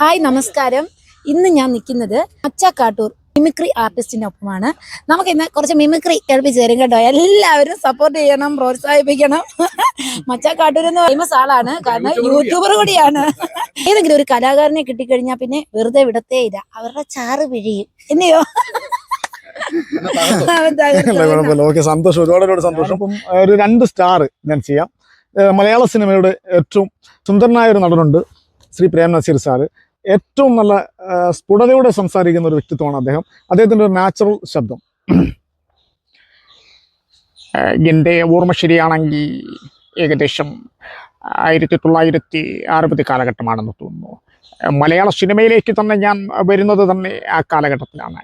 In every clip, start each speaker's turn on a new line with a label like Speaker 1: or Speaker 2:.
Speaker 1: Hi നമസ്കാരം. ഇന്ന് ഞാൻ നിൽക്കുന്നത് അച്ചാക്കാട്ടൂർ മിമിക്രി ആർട്ടിസ്റ്റിന്റെ ഒപ്പമാണ് നമുക്ക് ഇന്ന് കുറച്ച് മിമിക്രി കേൾപ്പിച്ച് തരും കേട്ടോ. എല്ലാവരും സപ്പോർട്ട് ചെയ്യണം പ്രോത്സാഹിപ്പിക്കണം. മച്ചാക്കാട്ടൂർ എന്ന് ഫേമസ് ആളാണ്. കാരണം യൂട്യൂബർ കൂടിയാണ്. ഏതെങ്കിലും ഒരു കലാകാരനെ കിട്ടിക്കഴിഞ്ഞാൽ പിന്നെ വെറുതെ വിടത്തേ ഇല്ല. അവരുടെ ചാറ് പിഴിയും. എന്നെയോ
Speaker 2: കുഴപ്പമില്ല ഓക്കെ സന്തോഷം. ഒരുപാട് ഒരുപാട് സന്തോഷം. അപ്പം ഒരു രണ്ട് സ്റ്റാർ ഞാൻ ചെയ്യാം. ഏഹ് മലയാള സിനിമയുടെ ഏറ്റവും സുന്ദരനായ ഒരു നടനുണ്ട് ശ്രീ പ്രേം നസീർ സാറ്. ഏറ്റവും നല്ല സ്ഫുടതയോടെ സംസാരിക്കുന്ന ഒരു വ്യക്തിത്വമാണ് അദ്ദേഹം. അദ്ദേഹത്തിന്റെ ഒരു നാച്ചുറൽ ശബ്ദം.
Speaker 3: എന്റെ ഓർമ്മ ശരിയാണെങ്കിൽ ഏകദേശം ആയിരത്തി തൊള്ളായിരത്തി അറുപത് കാലഘട്ടമാണെന്ന് തോന്നുന്നു. മലയാള സിനിമയിലേക്ക് തന്നെ ഞാൻ വരുന്നത് തന്നെ ആ കാലഘട്ടത്തിലാണ്.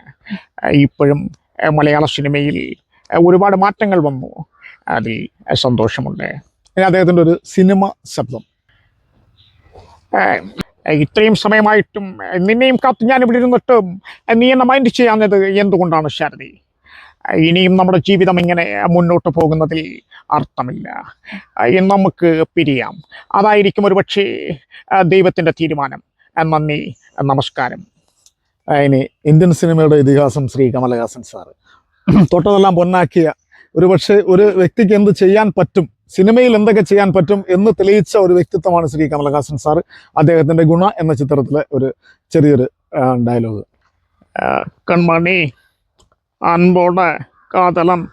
Speaker 3: ഇപ്പോഴും മലയാള സിനിമയിൽ ഒരുപാട് മാറ്റങ്ങൾ വന്നു. അതിൽ സന്തോഷമുണ്ട്.
Speaker 2: അദ്ദേഹത്തിന്റെ ഒരു സിനിമ ശബ്ദം.
Speaker 3: ഇത്രയും സമയമായിട്ടും നിന്നെയും കാത്ത് ഞാൻ ഇവിടെ ഇരുന്നിട്ട് നീ എന്നെ മൈൻഡ് ചെയ്യാഞ്ഞത് എന്തുകൊണ്ടാണ് ശാരദി? ഇനിയും നമ്മുടെ ജീവിതം ഇങ്ങനെ മുന്നോട്ട് പോകുന്നതിൽ അർത്ഥമില്ല. നമുക്ക് പിരിയാം. അതായിരിക്കും ഒരുപക്ഷെ ദൈവത്തിന്റെ തീരുമാനം. നന്ദി നമസ്കാരം.
Speaker 2: ഇനി ഇന്ത്യൻ സിനിമയുടെ ഇതിഹാസം ശ്രീ കമലഹാസൻ സാറ്. തൊട്ടതെല്ലാം പൊന്നാക്കിയ ഒരുപക്ഷെ ഒരു വ്യക്തിക്ക് എന്ത് ചെയ്യാൻ പറ്റും സിനിമയിൽ എന്തൊക്കെ ചെയ്യാൻ പറ്റും എന്ന് തെളിയിച്ച ഒരു വ്യക്തിത്വമാണ് ശ്രീ കമലഹാസൻ സാറ് അദ്ദേഹത്തിന്റെ ഗുണ എന്ന ചിത്രത്തിലെ ഒരു ചെറിയൊരു ഡയലോഗ്
Speaker 3: கண்மணி அன்போட காதலன்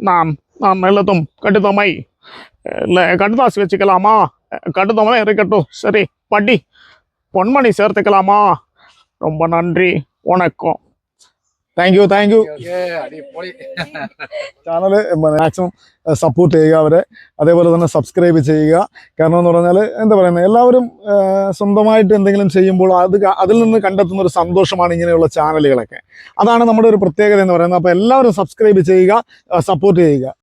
Speaker 3: நான் நான் எழுதும் கடிதமை இல்லை கடிதாசி வச்சுக்கலாமா கடிதமே இருக்கட்டும் சரி படி பொன்மணி சேர்த்துக்கலாமா ரொம்ப நன்றி வணக்கம்
Speaker 2: thank you thank you channel maximum support ചെയ്യുക അവരെ. അതേപോലെ തന്നെ സബ്സ്ക്രൈബ് ചെയ്യുക. കാരണം എന്ന് പറഞ്ഞാൽ എന്താ പറയുന്നത് എല്ലാവരും സ്വന്തമായിട്ട് എന്തെങ്കിലും ചെയ്യുമ്പോൾ അത് അതിൽ നിന്ന് കണ്ടെത്തുന്ന ഒരു സന്തോഷമാണ് ഇങ്ങനെയുള്ള ചാനലുകളൊക്കെ അതാണ് നമ്മുടെ ഒരു പ്രത്യേകത എന്ന് പറയുന്നത്. അപ്പോൾ എല്ലാവരും സബ്സ്ക്രൈബ് ചെയ്യുക സപ്പോർട്ട് ചെയ്യുക.